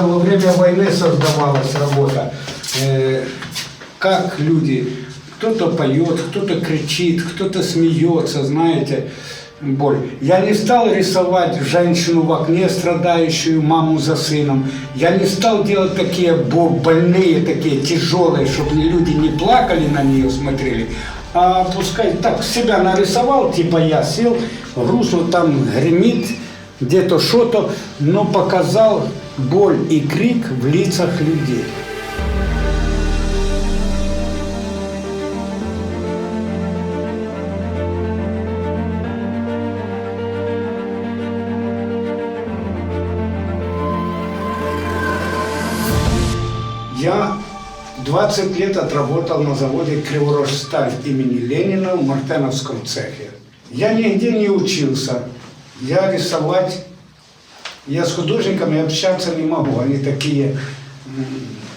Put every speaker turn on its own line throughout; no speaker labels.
это во время войны создавалась работа. Э, как люди, кто-то поет, кто-то кричит, кто-то смеется, знаете, боль. Я не стал рисовать женщину в окне, страдающую маму за сыном. Я не стал делать такие бо- больные, такие тяжелые, чтобы люди не плакали на нее, смотрели. А пускай так себя нарисовал, типа я сел, грустно там гремит, где-то что-то, но показал боль и крик в лицах людей. Я 20 лет отработал на заводе «Криворожсталь» имени Ленина в Мартеновском цехе. Я нигде не учился. Я рисовать, я с художниками общаться не могу. Они такие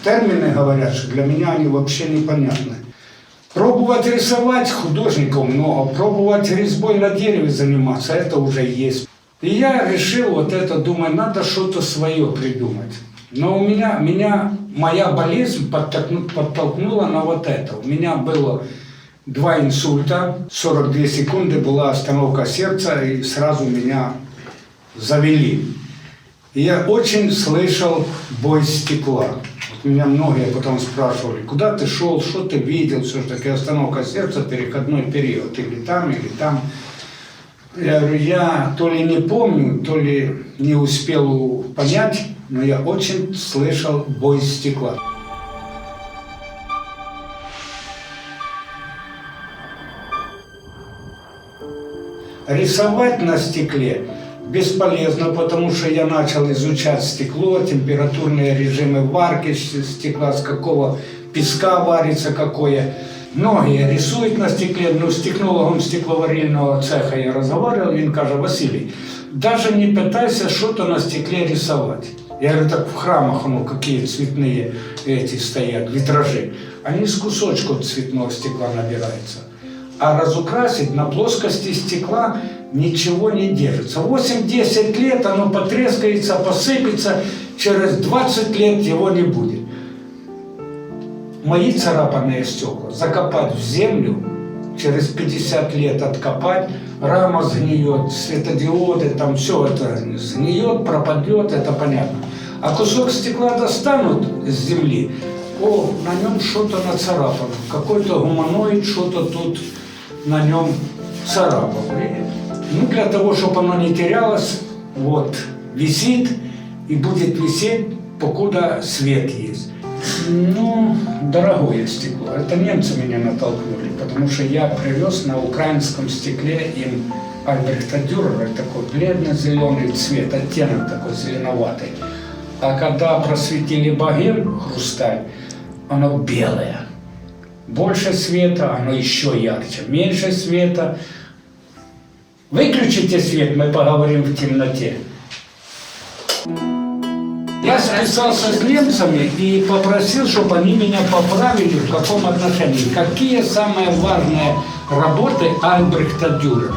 термины говорят, что для меня они вообще непонятны. Пробовать рисовать художников много, пробовать резьбой на дереве заниматься, это уже есть. И я решил вот это, думаю, надо что-то свое придумать. Но у меня, меня моя болезнь подтолкну- подтолкнула на вот это. У меня было два инсульта, 42 секунды была остановка сердца, и сразу меня завели. И я очень слышал бой стекла. Вот меня многие потом спрашивали, куда ты шел, что ты видел, все же таки остановка сердца, переходной период, или там, или там. Я говорю, я то ли не помню, то ли не успел понять, но я очень слышал бой стекла. Рисовать на стекле бесполезно, потому что я начал изучать стекло, температурные режимы варки стекла, с какого песка варится какое. Многие рисуют на стекле, но с технологом стекловарильного цеха я разговаривал, він каже, Василий, даже не пытайся что-то на стекле рисовать. Я говорю, так в храмах ну, какие цветные эти стоят, витражи. Они с кусочков цветного стекла набираются. А разукрасить на плоскости стекла ничего не держится. 8-10 лет оно потрескается, посыпется, через 20 лет его не будет. Мои царапанные стекла закопать в землю, через 50 лет откопать, рама сгниет, светодиоды, там все это сгниет, пропадет, это понятно. А кусок стекла достанут с земли, о, на нем что-то нацарапано, какой-то гуманоид что-то тут на нем царапал. Ну, для того, чтобы оно не терялось, вот, висит и будет висеть, покуда свет есть. Ну, дорогое стекло. Это немцы меня натолкнули, потому что я привез на украинском стекле им Альбрехта Дюрера, такой бледно-зеленый цвет, оттенок такой зеленоватый. А когда просветили богем хрусталь, оно белое. Больше света, оно еще ярче. Меньше света. Выключите свет, мы поговорим в темноте. Я списался с немцами и попросил, чтобы они меня поправили в каком отношении. Какие самые важные работы Альбрехта Дюрера.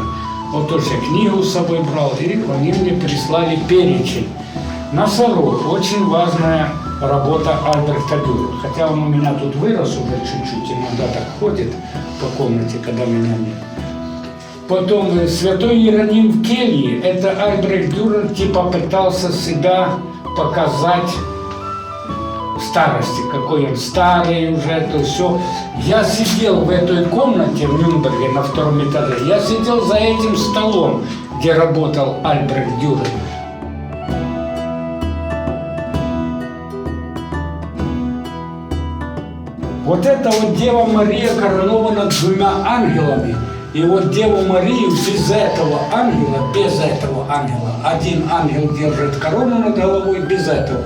Вот тоже книгу с собой брал, и они мне прислали перечень. Носорог. Очень важная работа Альбрехта Дюрера. Хотя он у меня тут вырос уже чуть-чуть, иногда так ходит по комнате, когда меня нет. Потом э, Святой Иероним в келье, это Альбрехт Дюрер типа пытался себя показать старости, какой он старый уже, то все. Я сидел в этой комнате в Нюрнберге на втором этаже, я сидел за этим столом, где работал Альбрехт Дюрер. Вот это вот Дева Мария коронована двумя ангелами. И вот Деву Марию без этого ангела, без этого ангела, один ангел держит корону над головой, без этого.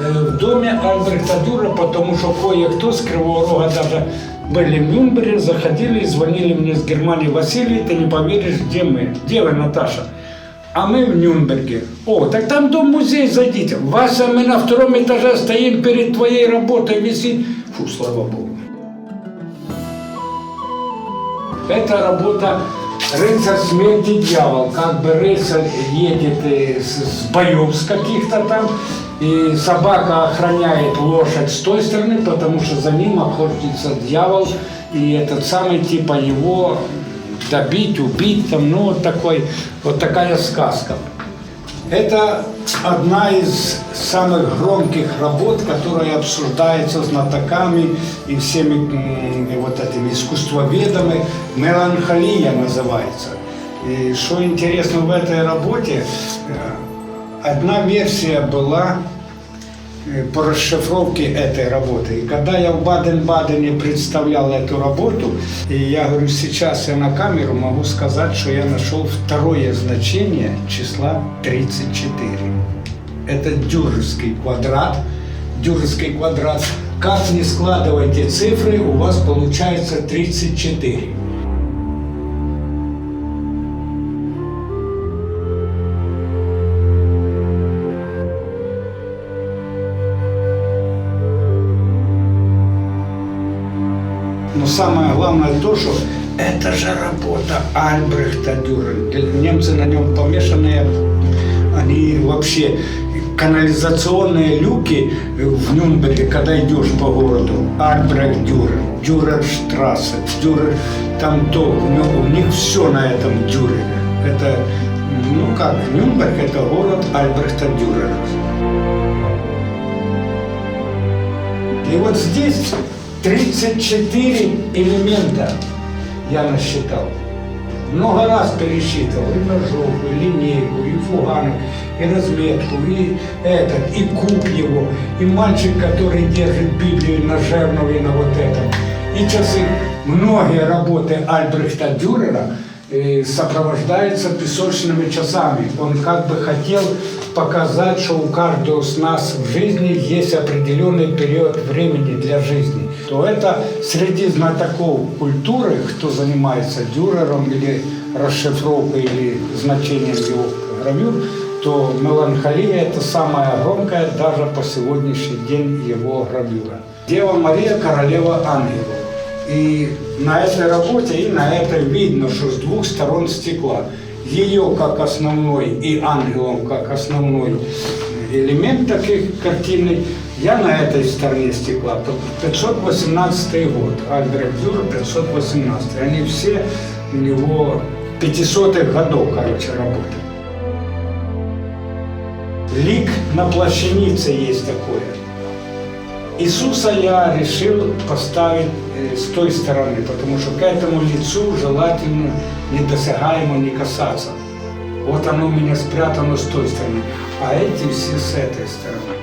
э, В доме Альбрехта Дюра, потому что кое-кто с Кривого Рога даже были в Нюрнберге, заходили и звонили мне с Германии, Василий, ты не поверишь, где мы? Где вы, Наташа? А мы в Нюрнберге. О, так там дом-музей, зайдите. Вася, мы на втором этаже стоим перед твоей работой, висит. Фу, слава Богу. Это работа рыцарь смерти дьявол. Как бы рыцарь едет с, с боев с каких-то там, И собака охраняет лошадь с той стороны, потому что за ним охотится дьявол. И этот самый типа его добить, убить, там, ну вот такой, вот такая сказка. Это одна из самых громких работ, которая обсуждается знатоками и всеми и вот этими искусствоведами. Меланхолия называется. И что интересно в этой работе, э, одна версия была по расшифровке этой работы. И когда я в Баден-Бадене представлял эту работу, и я говорю, сейчас я на камеру могу сказать, что я нашел второе значение числа 34. Это дюрерский квадрат. Дюрерский квадрат. Как не складывайте цифры, у вас получается 34. Самое главное то, что это же работа Альбрехта Дюрера. Немцы на нем помешанные, они вообще канализационные люки в Нюрнберге, когда идешь по городу, Альбрехт Дюрер, Дюрерштрассе, Дюрер, там то, у них все на этом Дюрере. Это, ну как, Нюрнберг это город Альбрехта Дюрера. И вот здесь 34 элемента я насчитал. Много раз пересчитывал и ножовку, и линейку, и фуганок, и разметку, и этот, и куб его, и мальчик, который держит Библию на жернове на вот этом, и часы. Многие работы Альбрехта Дюрера э, сопровождаются песочными часами. Он как бы хотел показать, что у каждого с нас в жизни есть определенный период времени для жизни, то это среди знатоков культуры, кто занимается дюрером или расшифровкой или значением его гравюр, то меланхолия – это самая громкая даже по сегодняшний день его гравюра. Дева Мария – королева ангелов. И на этой работе и на этой видно, что с двух сторон стекла – ее как основной и ангелом как основной элемент таких картины, я на этой стороне стекла. 518 год, Альберт Дюр 518. Они все у него 500-х годов, короче, работы. Лик на плащанице есть такое. Иисуса я решил поставить э, с той стороны, потому что к этому лицу желательно недосягаемо не касаться. Вот оно у меня спрятано с той стороны, а эти все с этой стороны.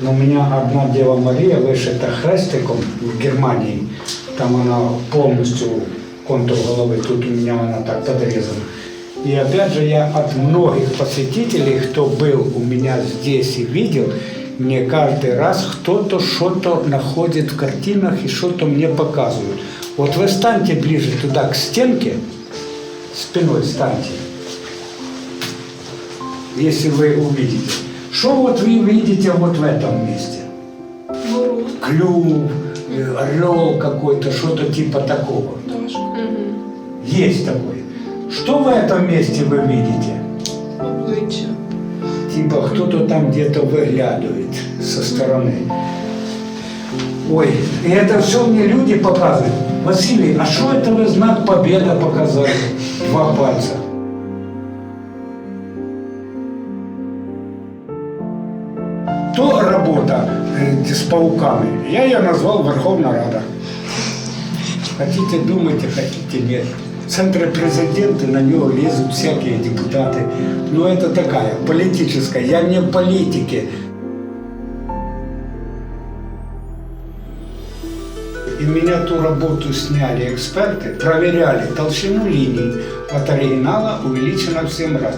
Но у меня одна Дева Мария вышита хрестиком в Германии. Там она полностью контур головы, тут у меня она так подрезана. И опять же я от многих посетителей, кто был у меня здесь и видел, мне каждый раз кто-то что-то находит в картинах и что-то мне показывают. Вот вы станьте ближе туда, к стенке, спиной станьте, если вы увидите. Что вот вы видите вот в этом месте? Клюв, э, орел какой-то, что-то типа такого. Есть такое. Что в этом месте вы видите? Типа кто-то там где-то выглядывает со стороны. Ой, и это все мне люди показывают. Василий, а что это вы знак победа показали? Два пальца. То работа э, с пауками. Я ее назвал Верховна Рада. Хотите думайте, хотите нет. Центры президента, на него лезут всякие депутаты. Но это такая, политическая. Я не в политике. И меня ту работу сняли эксперты, проверяли толщину линий. От оригинала увеличено в 7 раз.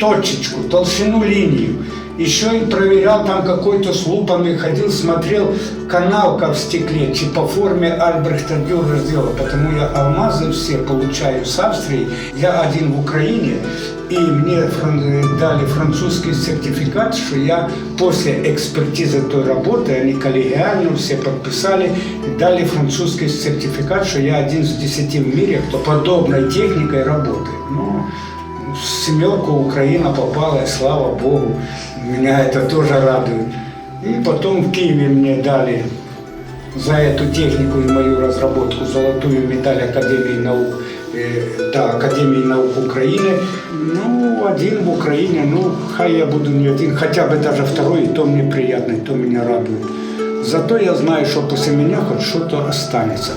Точечку, толщину линию. Еще и проверял там какой-то с лупами, ходил, смотрел канал как в стекле, чи по форме Альбрехта Дюрера сделал, потому я алмазы все получаю с Австрии, я один в Украине, и мне фран- дали французский сертификат, что я после экспертизы той работы, они коллегиально все подписали, и дали французский сертификат, что я один из десяти в мире, кто подобной техникой работает. Ну, в семерку Украина попала, и слава Богу, меня это тоже радует. И потом в Киеве мне дали за эту технику и мою разработку золотую медаль Академии наук, э, да, Академии наук Украины. Ну, один в Украине, ну, хай я буду не один, хотя бы даже второй, и то мне приятно, и то меня радует. Зато я знаю, что после меня хоть что-то останется.